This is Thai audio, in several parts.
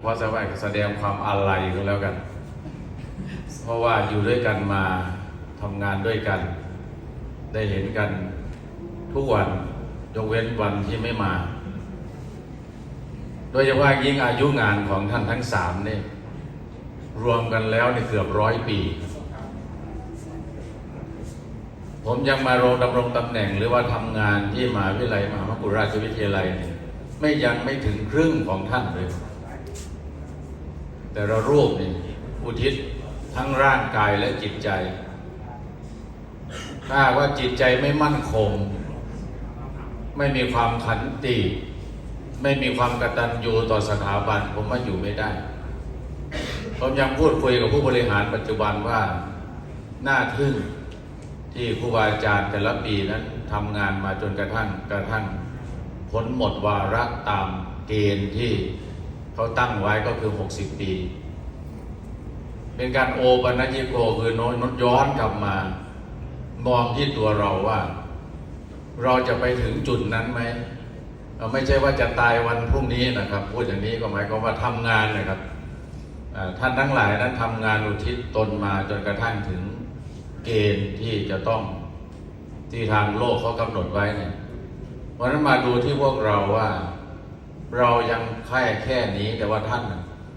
เพราะสบายแสดงความอาลัยก็แล้วกัน เพราะว่าอยู่ด้วยกันมาทำงานด้วยกัน ได้เห็นกันทุกวันยกเว้นวันที่ไม่มา โดยเฉพาะยิ่งอายุงานของท่านทั้งสามนี่รวมกันแล้วเนี่ยเกือบร้อยปี ผมยังมาโรงดำรงตำแหน่งหรือว่าทำงานที่มหาวิทยาลัยมหามกุฏราชวิทยาลัย ไม่ยังไม่ถึงครึ่งของท่านเลย แต่ละรูปนี่อุทิศทั้งร่างกายและจิตใจ ถ้าว่าจิตใจไม่มั่นคง ไม่มีความขันติ ไม่มีความกตัญญูต่อสถาบันผมว่าอยู่ไม่ได้ ผมยังพูดคุยกับผู้บริหารปัจจุบันว่าน่าทึ่งที่ครูบาอาจารย์แต่ละปีนั้นทำงานมาจนกระทั่งกระทั่งผลหมดวาระตามเกณฑ์ที่ เขาตั้งไว้ก็คือ 60 ปี เป็นการโอปัญญิโกคือโน้นย้อนกลับมา มองที่ตัวเราว่า เราจะไปถึงจุดนั้นไหมไม่ใช่ว่าจะตายวันพรุ่งนี้นะครับพูดอย่างนี้ก็หมายความว่าทำงานนะครับท่านทั้งหลายนั้นทำงานอุทิศตนมาจนกระทั่งถึงเกณฑ์ที่จะต้องที่ทางโลกเขากำหนดไว้เนี่ยเพราะนั้นมาดูที่พวกเราว่า เรายังแค่แค่นี้แต่ว่าท่าน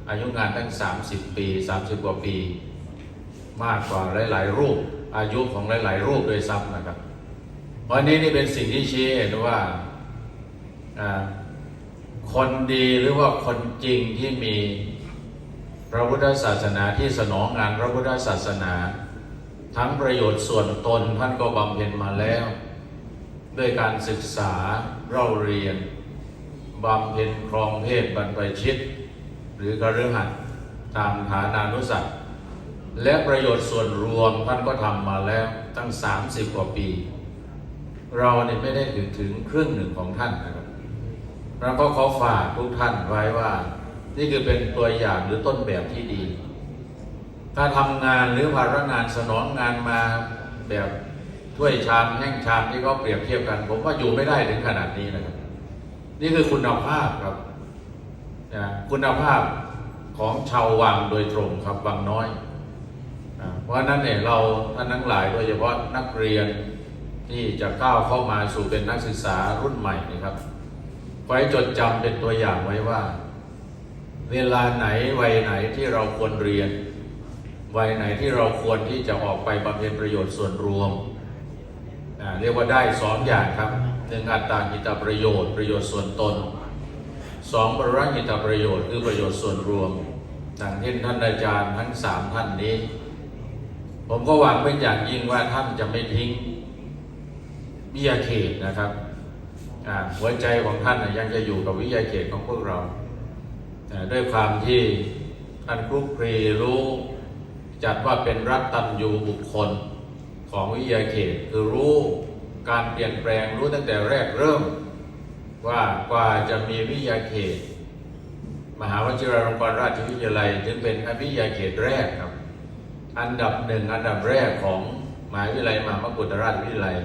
อายุงานตั้ง 30 ปี 30 กว่าปี มากกว่าหลาย ๆ รูป อายุของหลาย ๆ รูปโดยซ้ำนะครับเพราะนี้นี่เป็นสิ่งที่ชี้เห็นว่าคนดีหรือว่าคนจริงที่มีพระพุทธศาสนาที่สนองงานพระพุทธศาสนา ทั้งประโยชน์ส่วนตนท่านก็บำเพ็ญมาแล้ว ด้วยการศึกษาเล่าเรียน บำเพ็ญครองเพศบรรพชิต หรือกระหัสตามฐานานุสัตว์และประโยชน์ส่วนรวมท่านก็ทำมาแล้วตั้ง 30 กว่าปี เราเนี่ยไม่ได้ถึงถึงครึ่งหนึ่งของท่านนะครับเราก็ขอฝากทุกท่านไว้ว่า นี่คือเป็นตัวอย่างหรือต้นแบบที่ดี ถ้าทำงานหรือภาระงานสนองงานมาแบบถ้วยชามแห้งชามที่เขาเปรียบเทียบกัน ผมว่าอยู่ไม่ได้ถึงขนาดนี้นะครับ นี่คือคุณภาพครับนะคุณภาพของชาววังโดยตรงครับวังน้อยอ่าเพราะนั้นเนี่ยเราท่านทั้งหลายโดยเฉพาะนักเรียนที่จะก้าวเข้ามาสู่เป็นนักศึกษารุ่นใหม่นะครับไว้จดจำเป็นตัวอย่างไว้ว่า เวลาไหนวัยไหนที่เราควรเรียน วัยไหนที่เราควรที่จะออกไปบำเพ็ญประโยชน์ส่วนรวมอ่าเรียกว่าได้สองอย่างครับ นึ่งอัตตาหิตประโยชน์ประโยชน์ส่วนตนสองปรหิตประโยชน์คือประโยชน์ส่วนรวมดังที่ท่านอาจารย์ทั้งสามท่านนี้ ผมก็หวังเป็นอย่างยิ่งว่าท่านจะไม่ทิ้งวิทยาเขตนะครับหัวใจของท่านยังจะอยู่กับวิทยาเขตของพวกเราด้วยความที่ท่านคลุกคลีรู้จัดว่าเป็นรัตตัญยูบุคคลของวิทยาเขตคือรู้ การเปลี่ยนแปลงรู้ตั้งแต่แรกเริ่ม ว่ากว่าจะมีวิทยาเขต มหาวชิราลงกรณราชวิทยาลัยถึงเป็นอวิยาเขตแรกครับ อันดับหนึ่งอันดับแรกของมหาวิทยาลัยมหามกุฏราชวิทยาลัย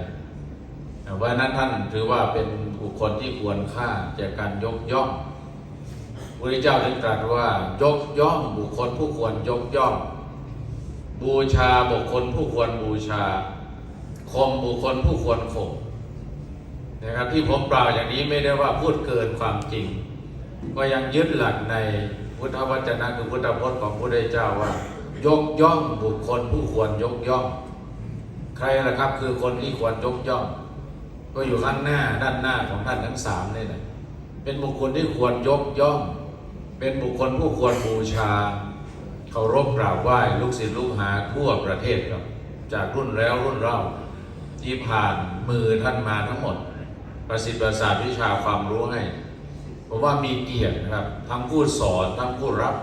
เพราะนั้นท่านถือว่าเป็นบุคคลที่ควรค่าแก่การยกย่องพระเจ้าจึงตรัสว่ายกย่องบุคคลผู้ควรยกย่อง บูชาบุคคลผู้ควรบูชา ข่มบุคคลผู้ควรข่มนะครับที่ผมเปล่าวอย่างนี้ไม่ได้ว่าพูดเกินความจริง ก็ยังยึดหลักในพุทธวจนะคือพุทธพจน์ของพระพุทธเจ้าว่า ยกย่องบุคคลผู้ควรยกย่อง ใครล่ะครับคือคนที่ควรยกย่อง ก็อยู่ข้างหน้าด้านหน้าของท่านทั้งสามนี่แหละเป็นบุคคลที่ควรยกย่อง เป็นบุคคลผู้ควรบูชาเคารพกราบไหว้ลูกศิษย์ลูกหาทั่วประเทศครับ จากรุ่นแล้วรุ่นเล่า ที่ผ่านมือท่านมาทั้งหมด ประสิทธิ์ประสาทวิชาความรู้ให้ผมว่ามีเกียรตินะครับทั้งผู้สอนทั้งผู้รับ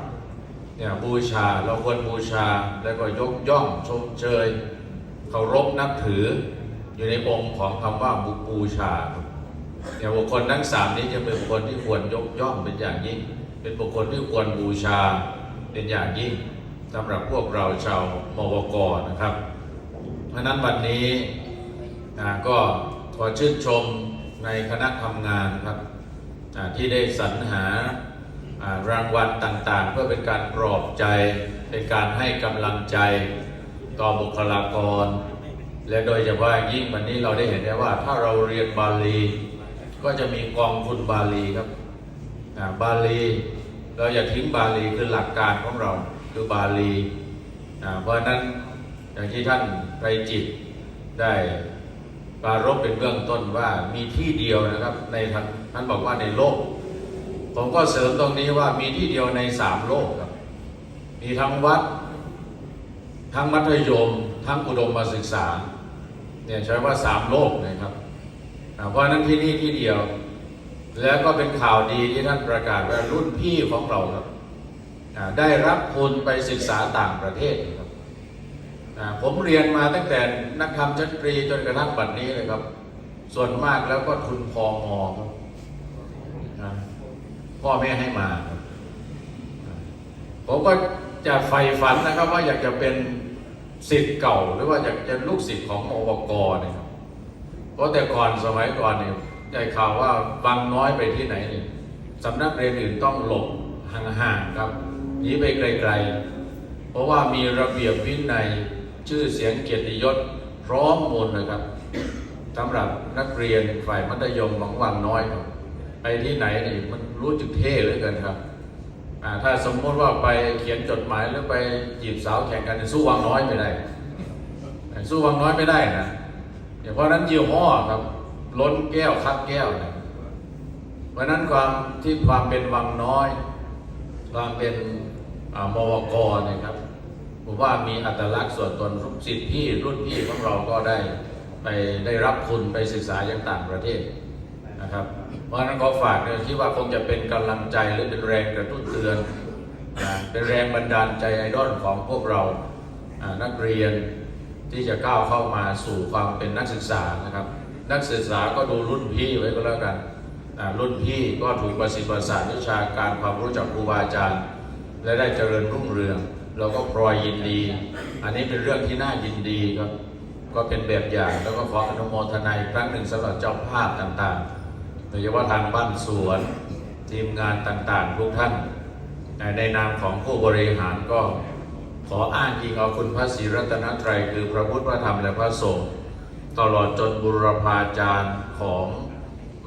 เนี่ยบูชาเราควรบูชาแล้วก็ยกย่องชมเชยเคารพนับถืออยู่ในองค์ของคำว่าบุบูชาเนี่ยบุคคลทั้งสามนี้จะเป็นบุคคลที่ควรยกย่องเป็นอย่างยิ่งเป็นบุคคลที่ควรบูชาเป็นอย่างยิ่งสำหรับพวกเราชาวมวกนะครับเพราะนั้นวันนี้ อ่าก็ขอชื่นชมในคณะทำงานครับที่ได้สรรหารางวัลต่างๆ เพื่อเป็นการปลอบใจ เป็นการให้กำลังใจต่อบุคลากร และโดยเฉพาะยิ่งวันนี้เราได้เห็นได้ว่าถ้าเราเรียนบาลี ก็จะมีกองทุนบาลีครับอ่าบาลี เราอย่าทิ้งบาลีคือหลักการของเราคือบาลี เพราะนั้นอย่างที่ท่านไตรจิตได้ ปารบเป็นเบื้องต้นว่ามีที่เดียวนะครับ ในท่านบอกว่าในโลก ผมก็เสริมตรงนี้ว่ามีที่เดียวในสามโลกครับ มีทั้งวัด ทั้งมัธยม ทั้งอุดมศึกษาเนี่ยใช้ว่าสามโลกนะครับ เพราะนั้นที่นี่ที่เดียว แล้วก็เป็นข่าวดีที่ท่านประกาศว่ารุ่นพี่ของเราครับได้รับทุนไปศึกษาต่างประเทศครับ ผมเรียนมาตั้งแต่นักธรรมชั้นตรีจนกระทั่งบัดนี้เลยครับ ส่วนมากแล้วก็ทุนพอมอครับอ่าพ่อแม่ให้มา ผมก็จะใฝ่ฝันนะครับ ว่าอยากจะเป็นสิทธิ์เก่า หรือว่าอยากจะลูกศิษย์ของมวกเนี่ยเพราะแต่ก่อนสมัยก่อนเนี่ยได้ข่าวว่าบางน้อยไปที่ไหนเนี่ยสำนักเรียนอื่นต้องหลบห่างๆครับหนีไปไกล ๆ เพราะว่ามีระเบียบวินัย ชื่อเสียงเกียรติยศพร้อมมดเลยครับสำหรับนักเรียนฝ่ายมัธยมของวังน้อยครับไปที่ไหนนี่มันรู้จึกเท่เหลยกันครับถ้าสมมติว่าไปเขียนจดหมายหรือไปจีบสาวแข่งกันสู้วังน้อยไม่ได้ สู้วังน้อยไม่ได้นะเพราะนั้นยี่ห้อครับ ล้นแก้วคัดแก้วนะเพราะนั้นความที่ความเป็นวังน้อย ความเป็นอมวกเนี่ยครับ ผมว่ามีอัตลักษณ์ส่วนตนสิทธิพี่รุ่นพี่ของเราก็ได้ไปได้รับทุนไปศึกษาอย่างต่างประเทศนะครับ เพราะนั้นก็ฝากเนี่ยคิดว่าคงจะเป็นกำลังใจหรือเป็นแรงกระตุ้นเตือนนะเป็นแรงบันดาลใจไอดอลของพวกเรานักเรียนที่จะก้าวเข้ามาสู่ความเป็นนักศึกษานะครับ นักศึกษาก็ดูรุ่นพี่ไว้ก็แล้วกันรุ่นพี่ก็ถูกประสิทธิ์ประสานวิชาการความรู้จากครูบาอาจารย์ และได้เจริญรุ่งเรือง เราก็พลอยยินดี อันนี้เป็นเรื่องที่น่ายินดีครับ ก็เป็นแบบอย่างแล้วก็ขออนุโมทนาอีกครั้งหนึ่งสำหรับเจ้าภาพต่างๆ โดยเฉพาะทางบ้านสวน ทีมงานต่างๆ ทุกท่าน ในนามของผู้บริหารก็ขออ้างอิงเอาคุณพระศรีรัตนตรัยคือพระพุทธพระธรรมและพระสงฆ์ตลอดจนบุรพาจารย์ของ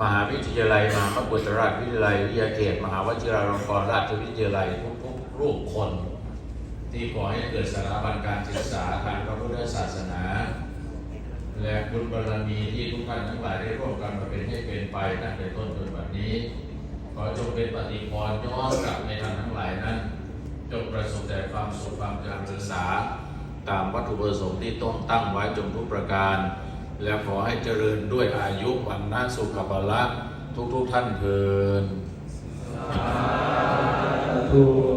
มหาวิทยาลัยมหาบุตรราชวิทยาลัยวิทยาเขตมหาวชิราลงกรณราชวิทยาลัยทุกๆรูปคน ที่ขอให้เกิดสถาบันการศึกษาทางพระพุทธศาสนา และบุญบารมีที่ทุกท่านทั้งหลายได้ร่วมกันมาเป็นให้เป็นไปตั้งแต่ต้นจนบัดนี้ ขอจงเป็นปฏิพรย้อนกลับในท่านทั้งหลายนั้น จงประสบแต่ความสุขความเจริญศึกษา ตามวัตถุประสงค์ที่ต้องตั้งไว้จงทุกประการ และขอให้เจริญด้วยอายุวันนาสุขภละทุกๆท่านเทินถูก